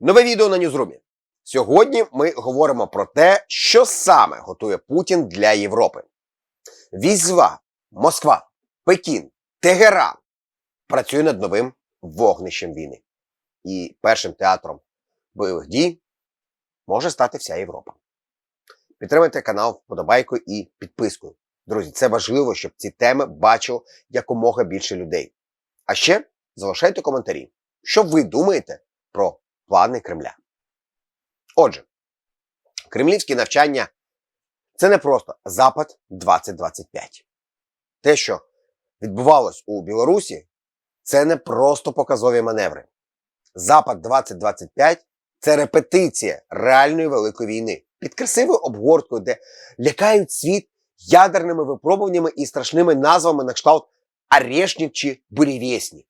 Нове відео на Ньюзрумі. Сьогодні ми говоримо про те, що саме готує Путін для Європи. Візьва, Москва, Пекін, Тегеран працює над новим вогнищем війни. І першим театром бойових дій може стати вся Європа. Підтримайте канал вподобайкою і підпискою. Друзі, це важливо, щоб ці теми бачило якомога більше людей. А ще залишайте коментарі, що ви думаєте про плани Кремля. Отже, кремлівські навчання це не просто Запад 2025. Те, що відбувалось у Білорусі, це не просто показові маневри. Запад 2025 це репетиція реальної великої війни під красивою обгорткою, де лякають світ ядерними випробуваннями і страшними назвами на кшталт Орешнік чи Бурєвєснік.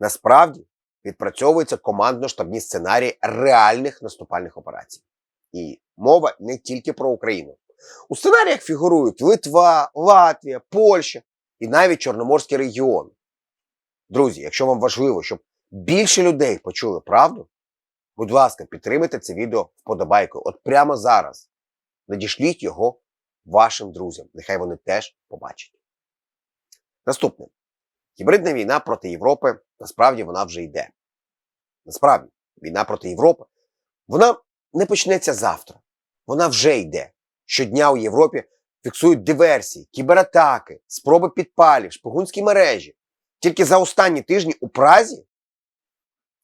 Насправді відпрацьовуються командно-штабні сценарії реальних наступальних операцій. І мова не тільки про Україну. У сценаріях фігурують Литва, Латвія, Польща і навіть Чорноморський регіон. Друзі, якщо вам важливо, щоб більше людей почули правду, будь ласка, підтримайте це відео вподобайкою. От прямо зараз. Надішліть його вашим друзям. Нехай вони теж побачать. Наступне. Гібридна війна проти Європи насправді вона вже йде. Насправді, війна проти Європи вона не почнеться завтра. Вона вже йде. Щодня у Європі фіксують диверсії, кібератаки, спроби підпалів, шпигунські мережі. Тільки за останні тижні у Празі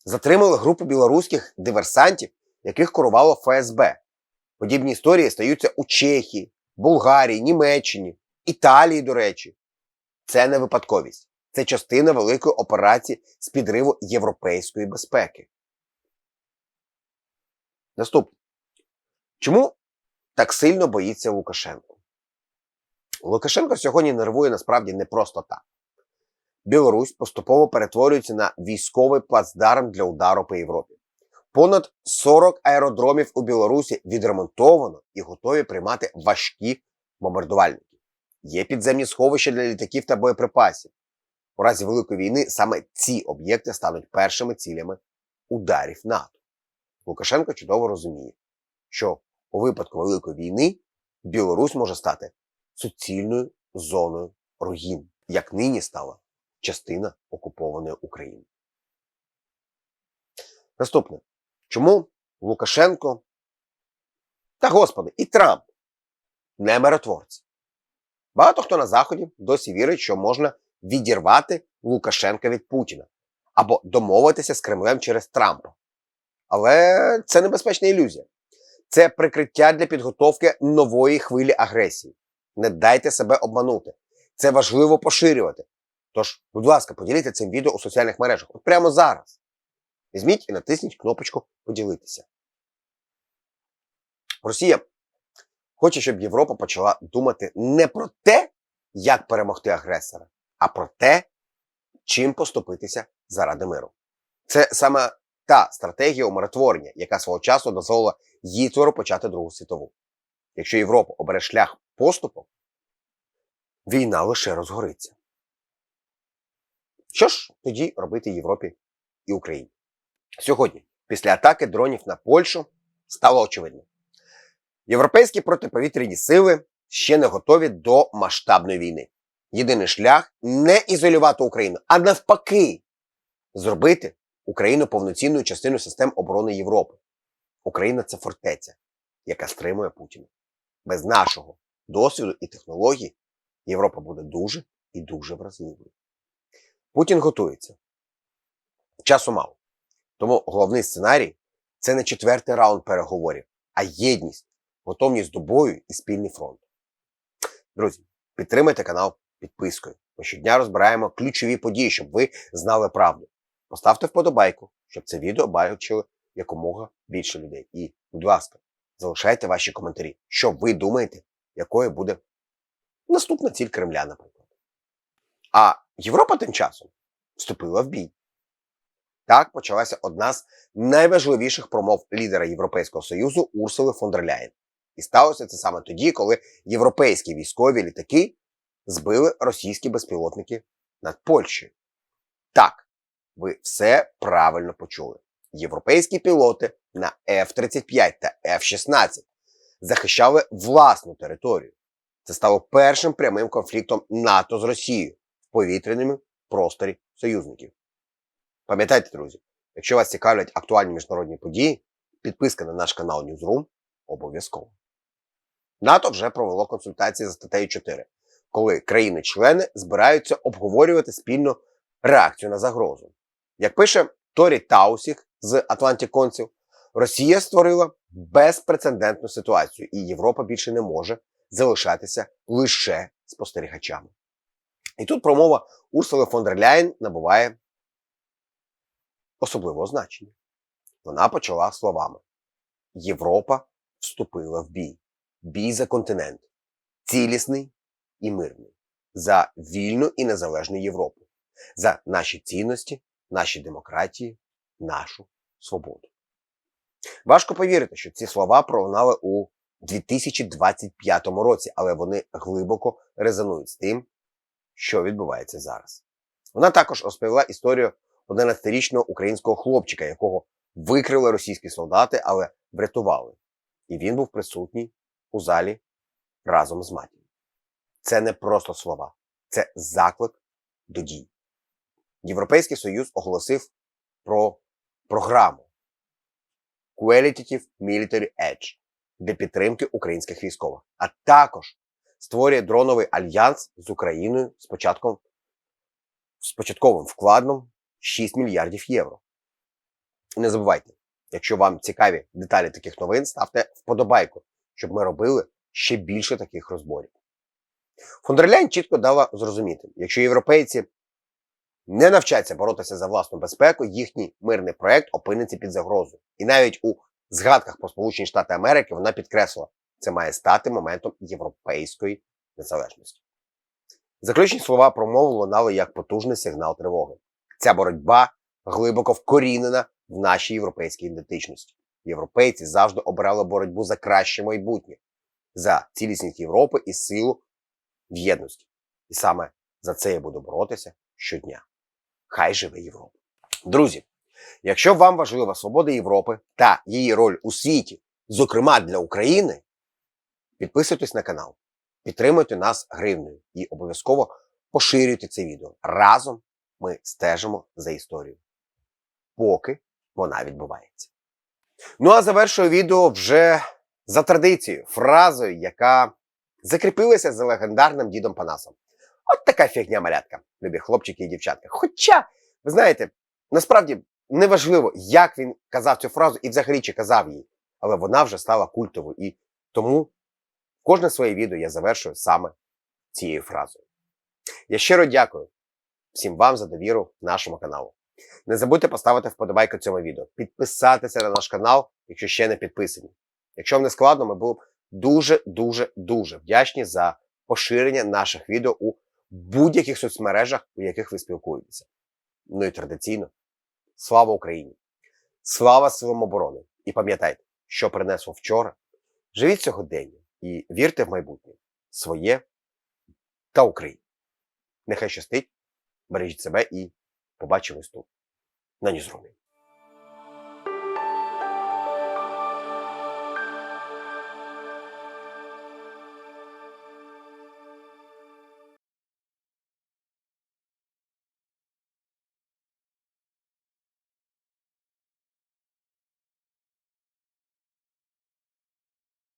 затримали групу білоруських диверсантів, яких керувало ФСБ. Подібні історії стаються у Чехії, Болгарії, Німеччині, Італії, до речі. Це не випадковість. Це частина великої операції з підриву європейської безпеки. Наступне. Чому так сильно боїться Лукашенко? Лукашенко сьогодні нервує насправді не просто так. Білорусь поступово перетворюється на військовий плацдарм для удару по Європі. Понад 40 аеродромів у Білорусі відремонтовано і готові приймати важкі бомбардувальники. Є підземні сховища для літаків та боєприпасів. У разі Великої війни саме ці об'єкти стануть першими цілями ударів НАТО. Лукашенко чудово розуміє, що у випадку Великої війни Білорусь може стати суцільною зоною руїн, як нині стала частина окупованої України. Наступне. Чому Лукашенко та Господи, і Трамп не миротворці? Багато хто на Заході досі вірить, що можна відірвати Лукашенка від Путіна або домовитися з Кремлем через Трампа. Але це небезпечна ілюзія. Це прикриття для підготовки нової хвилі агресії. Не дайте себе обманути. Це важливо поширювати. Тож, будь ласка, поділіться цим відео у соціальних мережах. От прямо зараз. Візьміть і натисніть кнопочку Поділитися. Росія хоче, щоб Європа почала думати не про те, як перемогти агресора, а про те, чим поступитися заради миру. Це саме та стратегія умиротворення, яка свого часу дозволила Гітлеру почати Другу світову. Якщо Європа обере шлях поступу, війна лише розгориться. Що ж тоді робити Європі і Україні? Сьогодні, після атаки дронів на Польщу, стало очевидно. Європейські протиповітряні сили ще не готові до масштабної війни. Єдиний шлях не ізолювати Україну, а навпаки, зробити Україну повноцінною частиною систем оборони Європи. Україна це фортеця, яка стримує Путіна. Без нашого досвіду і технологій Європа буде дуже і дуже вразливою. Путін готується. Часу мало. Тому головний сценарій це не четвертий раунд переговорів, а єдність, готовність до бою і спільний фронт. Друзі, підтримайте канал підпискою. Ми щодня розбираємо ключові події, щоб ви знали правду. Поставте вподобайку, щоб це відео бачили якомога більше людей. І, будь ласка, залишайте ваші коментарі, що ви думаєте, якою буде наступна ціль Кремля, наприклад. А Європа тим часом вступила в бій. Так почалася одна з найважливіших промов лідера Європейського Союзу Урсули фон дер Ляєн. І сталося це саме тоді, коли європейські військові літаки збили російські безпілотники над Польщею. Так, ви все правильно почули. європейські пілоти на F-35 та F-16 захищали власну територію. Це стало першим прямим конфліктом НАТО з Росією в повітряному просторі союзників. Пам'ятайте, друзі, якщо вас цікавлять актуальні міжнародні події, підписка на наш канал Newsroom обов'язково. НАТО вже провело консультації за статтею 4, коли країни-члени збираються обговорювати спільну реакцію на загрозу. Як пише Торі Таусік з Council, Росія створила безпрецедентну ситуацію, і Європа більше не може залишатися лише спостерігачами. І тут промова Урсули фон дер Ляєн набуває особливого значення. Вона почала словами: Європа вступила в бій, бій за континент, цілісний і мирний, за вільну і незалежну Європу, за наші цінності, наші демократії, нашу свободу. Важко повірити, що ці слова пролунали у 2025 році, але вони глибоко резонують з тим, що відбувається зараз. Вона також розповіла історію 11-річного українського хлопчика, якого викрили російські солдати, але врятували. І він був присутній у залі разом з матір'ю. Це не просто слова, це заклик до дій. Європейський Союз оголосив про програму Qualitative Military Edge для підтримки українських військових, а також створює дроновий альянс з Україною з початком з початковим вкладом 6 мільярдів євро. Не забувайте, якщо вам цікаві деталі таких новин, ставте вподобайку, щоб ми робили ще більше таких розборів. Фондерляйн чітко дала зрозуміти, якщо європейці не навчаться боротися за власну безпеку, їхній мирний проект опиниться під загрозою. І навіть у згадках про Сполучені Штати Америки вона підкреслила, це має стати моментом європейської незалежності. Заключні слова промови лунали як потужний сигнал тривоги. Ця боротьба глибоко вкорінена в нашій європейській ідентичності. Європейці завжди обирали боротьбу за краще майбутнє, за цілісність Європи і силу в єдності. І саме за це я буду боротися щодня. Хай живе Європа. Друзі, якщо вам важлива свобода Європи та її роль у світі, зокрема для України, підписуйтесь на канал, підтримуйте нас гривнею і обов'язково поширюйте це відео. Разом ми стежимо за історією, поки вона відбувається. Ну а завершую відео вже за традицією, фразою, яка закріпилася за легендарним дідом Панасом. От така фігня малятка, любі хлопчики і дівчатка. Хоча, ви знаєте, насправді неважливо, як він казав цю фразу і взагалі чи казав її, але вона вже стала культовою. І тому кожне своє відео я завершую саме цією фразою. Я щиро дякую всім вам за довіру нашому каналу. Не забудьте поставити вподобайку цьому відео, підписатися на наш канал, якщо ще не підписані. Якщо вам не складно, ми були б дуже-дуже дуже вдячні за поширення наших відео у будь-яких соцмережах, у яких ви спілкуєтеся. Ну і традиційно, слава Україні! Слава силам оборони! І пам'ятайте, що принесло вчора. Живіть сьогодення і вірте в майбутнє своє та Україні. Нехай щастить, бережіть себе і побачимось тут на Ньюзрумі.